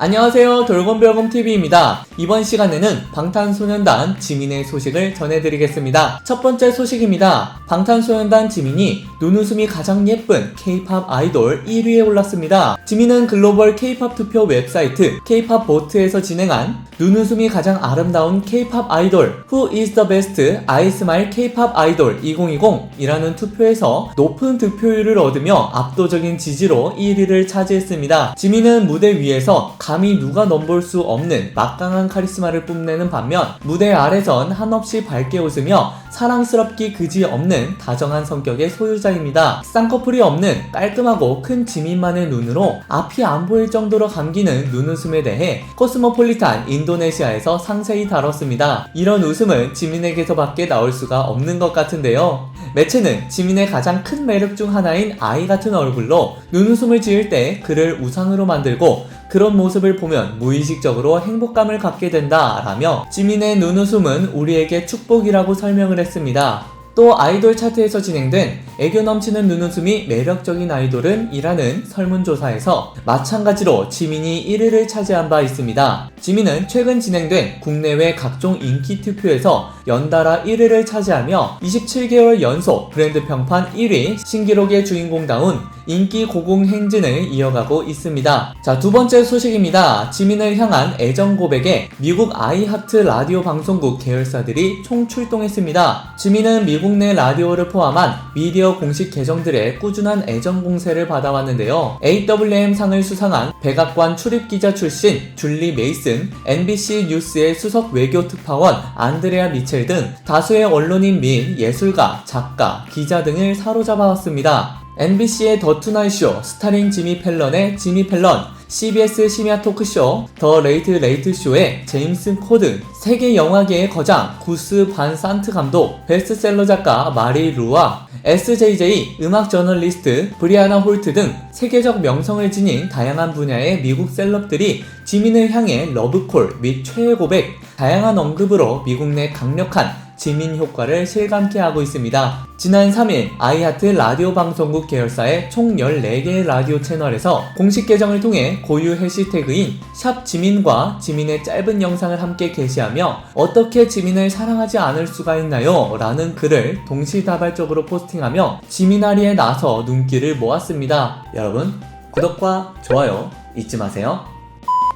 안녕하세요. 돌곰별곰TV입니다. 이번 시간에는 방탄소년단 지민의 소식을 전해드리겠습니다. 첫 번째 소식입니다. 방탄소년단 지민이 눈웃음이 가장 예쁜 K-팝 아이돌 1위에 올랐습니다. 지민은 글로벌 K-팝 투표 웹사이트 K-팝 보트에서 진행한 눈웃음이 가장 아름다운 K-팝 아이돌 Who is the best smile K-팝 아이돌 2020이라는 투표에서 높은 득표율을 얻으며 압도적인 지지로 1위를 차지했습니다. 지민은 무대 위에서 감히 누가 넘볼 수 없는 막강한 카리스마를 뽐내는 반면 무대 아래선 한없이 밝게 웃으며 사랑스럽기 그지 없는 다정한 성격의 소유자입니다. 쌍꺼풀이 없는 깔끔하고 큰 지민만의 눈으로 앞이 안 보일 정도로 감기는 눈웃음에 대해 코스모폴리탄 인도네시아에서 상세히 다뤘습니다. 이런 웃음은 지민에게서밖에 나올 수가 없는 것 같은데요. 매체는 지민의 가장 큰 매력 중 하나인 아이 같은 얼굴로 눈웃음을 지을 때 그를 우상으로 만들고 그런 모습을 보면 무의식적으로 행복감을 갖게 된다라며 지민의 눈웃음은 우리에게 축복이라고 설명을 했습니다. 또 아이돌 차트에서 진행된 애교 넘치는 눈웃음이 매력적인 아이돌은 이라는 설문조사에서 마찬가지로 지민이 1위를 차지한 바 있습니다. 지민은 최근 진행된 국내외 각종 인기 투표에서 연달아 1위를 차지하며 27개월 연속 브랜드 평판 1위 신기록의 주인공다운 인기 고공 행진을 이어가고 있습니다. 자, 두 번째 소식입니다. 지민을 향한 애정 고백에 미국 아이하트 라디오 방송국 계열사들이 총출동했습니다. 지민은 미국 내 라디오를 포함한 미디어 공식 계정들의 꾸준한 애정 공세를 받아왔는데요. AWM 상을 수상한 백악관 출입기자 출신 줄리 메이슨, NBC 뉴스의 수석 외교 특파원 안드레아 미첼 등 다수의 언론인 및 예술가, 작가, 기자 등을 사로잡아왔습니다. MBC의 더 투나잇 쇼, 스타링 지미 펠런의 지미 펠런, CBS 심야 토크쇼 더 레이트 레이트 쇼의 제임스 코든, 세계 영화계의 거장 구스 반 산트 감독, 베스트셀러 작가 마리 루아, SJJ 음악 저널리스트 브리아나 홀트 등 세계적 명성을 지닌 다양한 분야의 미국 셀럽들이 지민을 향해 러브콜 및 최애 고백, 다양한 언급으로 미국 내 강력한 지민 효과를 실감케 하고 있습니다. 지난 3일 아이하트 라디오 방송국 계열사의 총 14개의 라디오 채널에서 공식 계정을 통해 고유 해시태그인 샵 지민과 지민의 짧은 영상을 함께 게시하며 어떻게 지민을 사랑하지 않을 수가 있나요? 라는 글을 동시다발적으로 포스팅하며 지민아리에 나서 눈길을 모았습니다. 여러분 구독과 좋아요 잊지 마세요.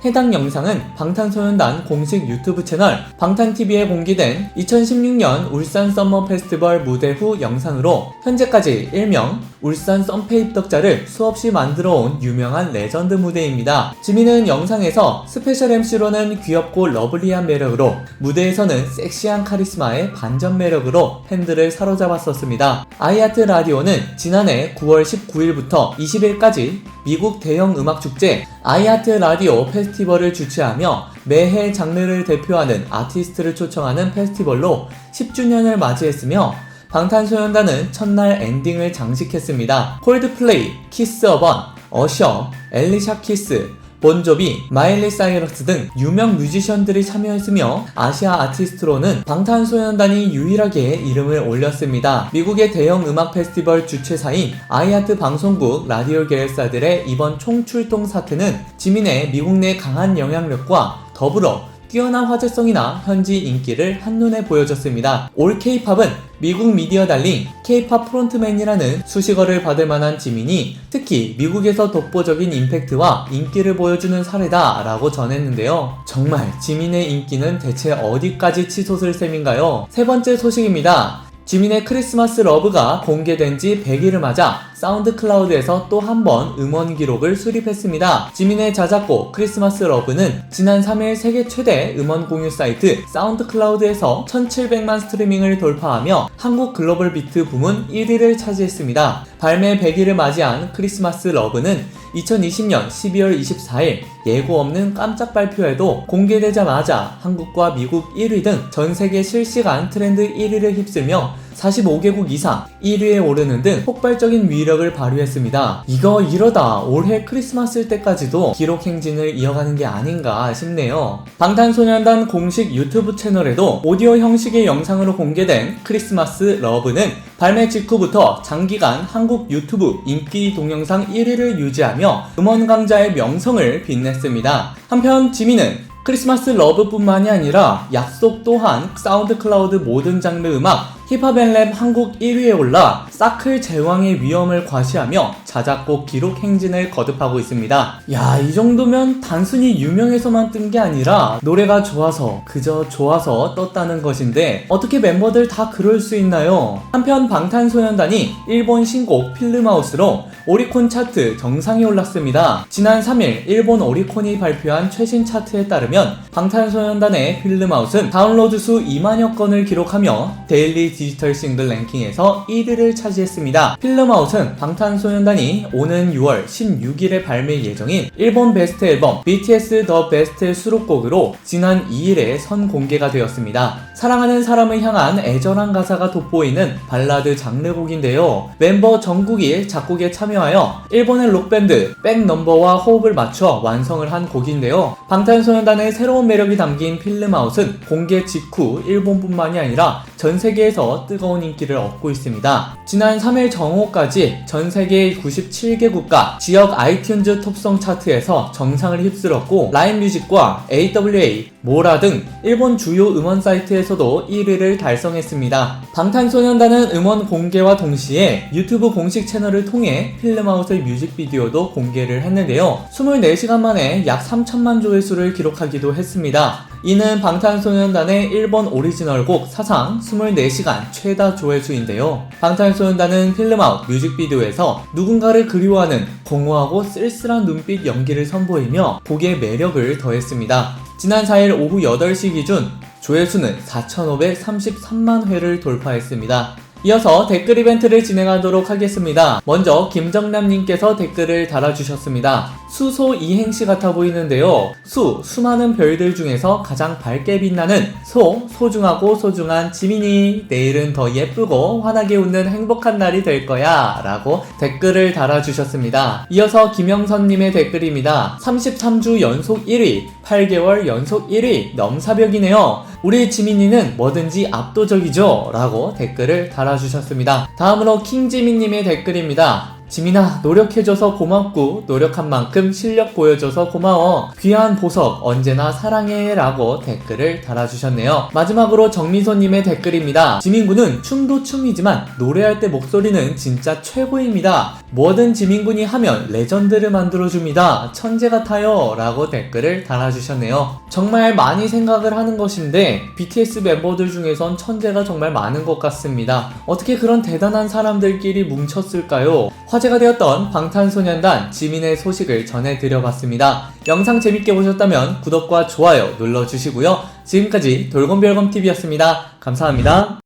해당 영상은 방탄소년단 공식 유튜브 채널 방탄TV에 공개된 2016년 울산 썸머 페스티벌 무대 후 영상으로 현재까지 일명 울산 썸페 입덕자를 수없이 만들어 온 유명한 레전드 무대입니다. 지민은 영상에서 스페셜 MC로는 귀엽고 러블리한 매력으로 무대에서는 섹시한 카리스마의 반전 매력으로 팬들을 사로잡았었습니다. 아이아트 라디오는 지난해 9월 19일부터 20일까지 미국 대형 음악 축제 아이아트 라디오 페스티벌을 주최하며 매해 장르를 대표하는 아티스트를 초청하는 페스티벌로 10주년을 맞이했으며 방탄소년단은 첫날 엔딩을 장식했습니다. 콜드플레이, 키스 어번, 어셔, 엘리샤 키스, 본조비, 마일리 사이러스 등 유명 뮤지션들이 참여했으며 아시아 아티스트로는 방탄소년단이 유일하게 이름을 올렸습니다. 미국의 대형 음악 페스티벌 주최사인 아이아트 방송국 라디오 계열사들의 이번 총출동 사태는 지민의 미국 내 강한 영향력과 더불어 뛰어난 화제성이나 현지 인기를 한눈에 보여줬습니다. 올 K-팝은 미국 미디어 달린 K-팝 프론트맨이라는 수식어를 받을 만한 지민이 특히 미국에서 독보적인 임팩트와 인기를 보여주는 사례다 라고 전했는데요. 정말 지민의 인기는 대체 어디까지 치솟을 셈인가요? 세 번째 소식입니다. 지민의 크리스마스 러브가 공개된 지 100일을 맞아 사운드 클라우드에서 또 한 번 음원 기록을 수립했습니다. 지민의 자작곡 크리스마스 러브는 지난 3일 세계 최대 음원 공유 사이트 사운드 클라우드에서 1700만 스트리밍을 돌파하며 한국 글로벌 비트 부문 1위를 차지했습니다. 발매 100일을 맞이한 크리스마스 러브는 2020년 12월 24일 예고 없는 깜짝 발표에도 공개되자마자 한국과 미국 1위 등 전 세계 실시간 트렌드 1위를 휩쓸며 45개국 이상 1위에 오르는 등 폭발적인 위력을 발휘했습니다. 이거 이러다 올해 크리스마스 때까지도 기록 행진을 이어가는 게 아닌가 싶네요. 방탄소년단 공식 유튜브 채널에도 오디오 형식의 영상으로 공개된 크리스마스 러브는 발매 직후부터 장기간 한국 유튜브 인기 동영상 1위를 유지하며 음원 강자의 명성을 빛냈습니다. 한편 지민은 크리스마스 러브뿐만이 아니라 약속 또한 사운드 클라우드 모든 장르 음악 힙합 앤랩 한국 1위에 올라 사클 제왕의 위험을 과시하며 자작곡 기록 행진을 거듭하고 있습니다. 야, 이 정도면 단순히 유명해서만 뜬 게 아니라 노래가 좋아서 그저 좋아서 떴다는 것인데 어떻게 멤버들 다 그럴 수 있나요? 한편 방탄소년단이 일본 신곡 필름아웃으로 오리콘 차트 정상에 올랐습니다. 지난 3일 일본 오리콘이 발표한 최신 차트에 따르면 방탄소년단의 필름아웃은 다운로드 수 2만여 건을 기록하며 데일리 디지털 싱글 랭킹에서 1위를 차지 했습니다. 필름아웃은 방탄소년단이 오는 6월 16일에 발매 예정인 일본 베스트 앨범 BTS 더 베스트 수록곡으로 지난 2일에 선 공개가 되었습니다. 사랑하는 사람을 향한 애절한 가사가 돋보이는 발라드 장르곡인데요. 멤버 정국이 작곡에 참여하여 일본의 록밴드 백넘버와 호흡을 맞춰 완성을 한 곡인데요. 방탄소년단의 새로운 매력이 담긴 필름아웃은 공개 직후 일본뿐만이 아니라 전 세계에서 뜨거운 인기를 얻고 있습니다. 지난 3일 정오까지 전 세계 97개 국가 지역 아이튠즈 톱송 차트에서 정상을 휩쓸었고 라인 뮤직과 AWA, 모라 등 일본 주요 음원 사이트에서도 1위를 달성했습니다. 방탄소년단은 음원 공개와 동시에 유튜브 공식 채널을 통해 필름아웃의 뮤직비디오도 공개를 했는데요. 24시간 만에 약 3천만 조회수를 기록하기도 했습니다. 이는 방탄소년단의 일본 오리지널 곡 사상 24시간 최다 조회수인데요. 방탄소년단은 필름아웃 뮤직비디오에서 누군가를 그리워하는 공허하고 쓸쓸한 눈빛 연기를 선보이며 곡의 매력을 더했습니다. 지난 4일 오후 8시 기준 조회수는 4,533만 회를 돌파했습니다. 이어서 댓글 이벤트를 진행하도록 하겠습니다. 먼저 김정남님께서 댓글을 달아주셨습니다. 수소 이행시 같아 보이는데요. 수, 수많은 별들 중에서 가장 밝게 빛나는 소, 소중하고 소중한 지민이 내일은 더 예쁘고 환하게 웃는 행복한 날이 될 거야 라고 댓글을 달아주셨습니다. 이어서 김영선님의 댓글입니다. 33주 연속 1위, 8개월 연속 1위, 넘사벽이네요. 우리 지민이는 뭐든지 압도적이죠? 라고 댓글을 달아주셨습니다. 다음으로 킹지민님의 댓글입니다. 지민아, 노력해줘서 고맙고, 노력한 만큼 실력 보여줘서 고마워. 귀한 보석, 언제나 사랑해. 라고 댓글을 달아주셨네요. 마지막으로 정미소님의 댓글입니다. 지민군은 춤도 춤이지만, 노래할 때 목소리는 진짜 최고입니다. 뭐든 지민군이 하면 레전드를 만들어줍니다. 천재 같아요. 라고 댓글을 달아주셨네요. 정말 많이 생각을 하는 것인데, BTS 멤버들 중에선 천재가 정말 많은 것 같습니다. 어떻게 그런 대단한 사람들끼리 뭉쳤을까요? 화제가 되었던 방탄소년단 지민의 소식을 전해드려봤습니다. 영상 재밌게 보셨다면 구독과 좋아요 눌러주시고요. 지금까지 돌곰별검TV였습니다. 감사합니다.